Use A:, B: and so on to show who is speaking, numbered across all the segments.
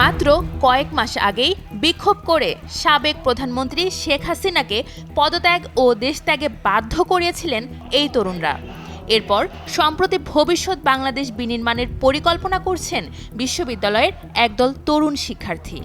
A: মাত্র কয়েক মাস আগেই বিক্ষোভ করে সাবেক প্রধানমন্ত্রী শেখ হাসিনাকে পদত্যাগ ও দেশত্যাগে বাধ্য করিয়েছিলেন এই তরুণরা। এরপর, সম্প্রতি ভবিষ্যৎ বাংলাদেশ বিনির্মাণের পরিকল্পনা করছেন বিশ্ববিদ্যালয়ের একদল তরুণ শিক্ষার্থী।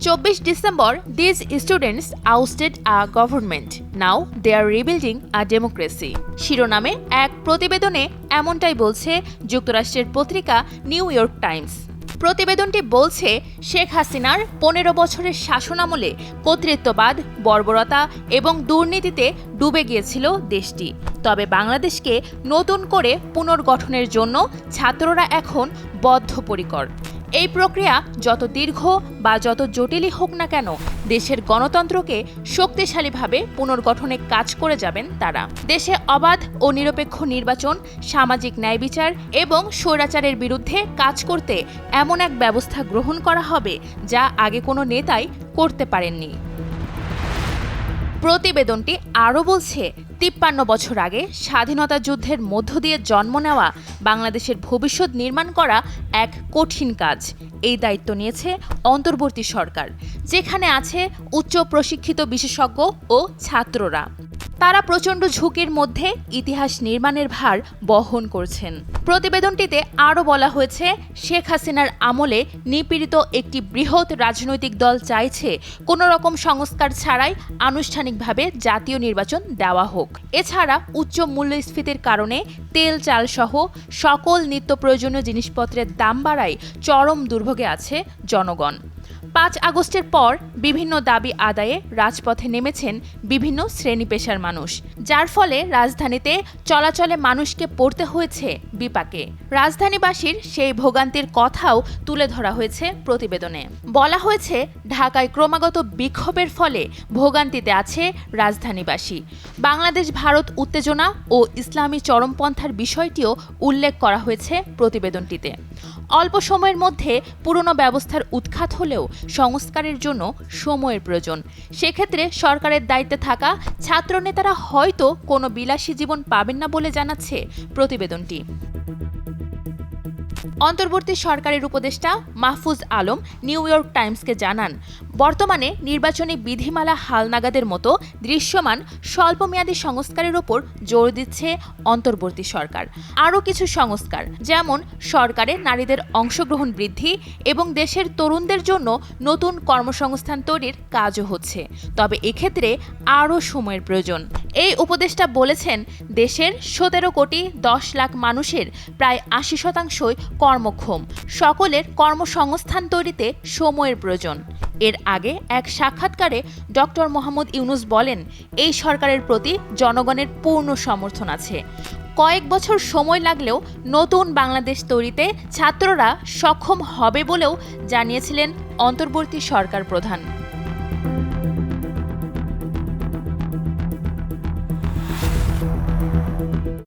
A: চব্বিশ December these students ousted a government now they are rebuilding a democracy শিরোনামে, এক প্রতিবেদনে এমনটাই বলছে যুক্তরাষ্ট্রের পত্রিকা নিউ ইয়র্ক টাইমস প্রতিবেদনটি বলছে, শেখ হাসিনার পনেরো বছরের শাসনামলে কর্তৃত্ববাদ, বর্বরতা এবং দুর্নীতিতে ডুবে গিয়েছিল দেশটি। তবে বাংলাদেশকে নতুন করে পুনর্গঠনের জন্য ছাত্ররা এখন বদ্ধপরিকর। এই প্রক্রিয়া যত দীর্ঘ বা যত জটিলই হোক না কেন, দেশের গণতন্ত্রকে শক্তিশালীভাবে পুনর্গঠনে কাজ করে যাবেন তারা। দেশে অবাধ ও নিরপেক্ষ নির্বাচন, সামাজিক ন্যায় বিচার এবং স্বৈরাচারের বিরুদ্ধে কাজ করতে এমন এক ব্যবস্থা গ্রহণ করা হবে যা আগে কোনো নেতাই করতে পারেননি। প্রতিবেদনটি আরও বলছে, তিপ্পান্ন বছর আগে স্বাধীনতা যুদ্ধের মধ্য দিয়ে জন্ম নেওয়া বাংলাদেশের ভবিষ্যৎ নির্মাণ করা এক কঠিন কাজ। এই দায়িত্ব নিয়েছে অন্তর্বর্তী সরকার, যেখানে আছে উচ্চ প্রশিক্ষিত বিশেষজ্ঞ ও ছাত্ররা। তারা প্রচণ্ড ঝুঁকির মধ্যে ইতিহাস নির্মাণের ভার বহন করছেন। প্রতিবেদনটিতে আরও বলা হয়েছে, শেখ হাসিনার আমলে নিপীড়িত একটি বৃহৎ রাজনৈতিক দল চাইছে কোনো রকম সংস্কার ছাড়াই আনুষ্ঠানিকভাবে জাতীয় নির্বাচন দেওয়া হোক। এছাড়া উচ্চ মূল্যস্ফীতির কারণে তেল, চাল সহ সকল নিত্য প্রয়োজনীয় জিনিসপত্রের দাম বাড়ায় চরম দুর্ভোগে আছে জনগণ। পাঁচ আগস্টের পর বিভিন্ন দাবি আদায়ে রাজপথে নেমেছেন বিভিন্ন শ্রেণি পেশার মানুষ, যার ফলে রাজধানীতে চলাচলে মানুষকে পড়তে হয়েছে বিপাকে। রাজধানীবাসীর সেই ভোগান্তির কথাও তুলে ধরা হয়েছে প্রতিবেদনে। বলা হয়েছে, ঢাকায় ক্রমাগত বিক্ষোভের ফলে ভোগান্তিতে আছে রাজধানীবাসী। বাংলাদেশ, ভারত, উত্তেজনা ও ইসলামী চরমপন্থার বিষয়টিও উল্লেখ করা হয়েছে প্রতিবেদনটিতে। অল্প সময়ের মধ্যে পুরনো ব্যবস্থার উৎখাত হলেও সংস্কারের জন্য সময়ের প্রয়োজন। সেক্ষেত্রে সরকারের দায়িত্বে থাকা ছাত্রনেতারা হয়তো কোনো বিলাসী জীবন পাবেন না বলে জানাচ্ছে প্রতিবেদনটি। অন্তর্বর্তী সরকারের উপদেষ্টা মাহফুজ আলম নিউ ইয়র্ক টাইমসকে জানান, বর্তমানে নির্বাচনী বিধিমালা হালনাগাদের মতো দৃশ্যমান স্বল্পমেয়াদী সংস্কারের ওপর জোর দিচ্ছে অন্তর্বর্তী সরকার। আরও কিছু সংস্কার, যেমন সরকারে নারীদের অংশগ্রহণ বৃদ্ধি এবং দেশের তরুণদের জন্য নতুন কর্মসংস্থান তৈরির কাজও হচ্ছে। তবে এক্ষেত্রে আরও সময়ের প্রয়োজন। এই উপদেষ্টা বলেছেন দেশের সতেরো কোটি দশ লাখ মানুষের প্রায় আশি শতাংশই কর্মক্ষম। সকলের কর্মসংস্থান তৈরিতে সময়ের প্রয়োজন। এর আগে এক সাক্ষাৎকারে ডক্টর মোহাম্মদ ইউনুস বলেন, এই সরকারের প্রতি জনগণের পূর্ণ সমর্থন আছে। কয়েক বছর সময় লাগলেও নতুন বাংলাদেশ তৈরিতে ছাত্ররা সক্ষম হবে বলেও জানিয়েছিলেন অন্তর্বর্তী সরকার প্রধান।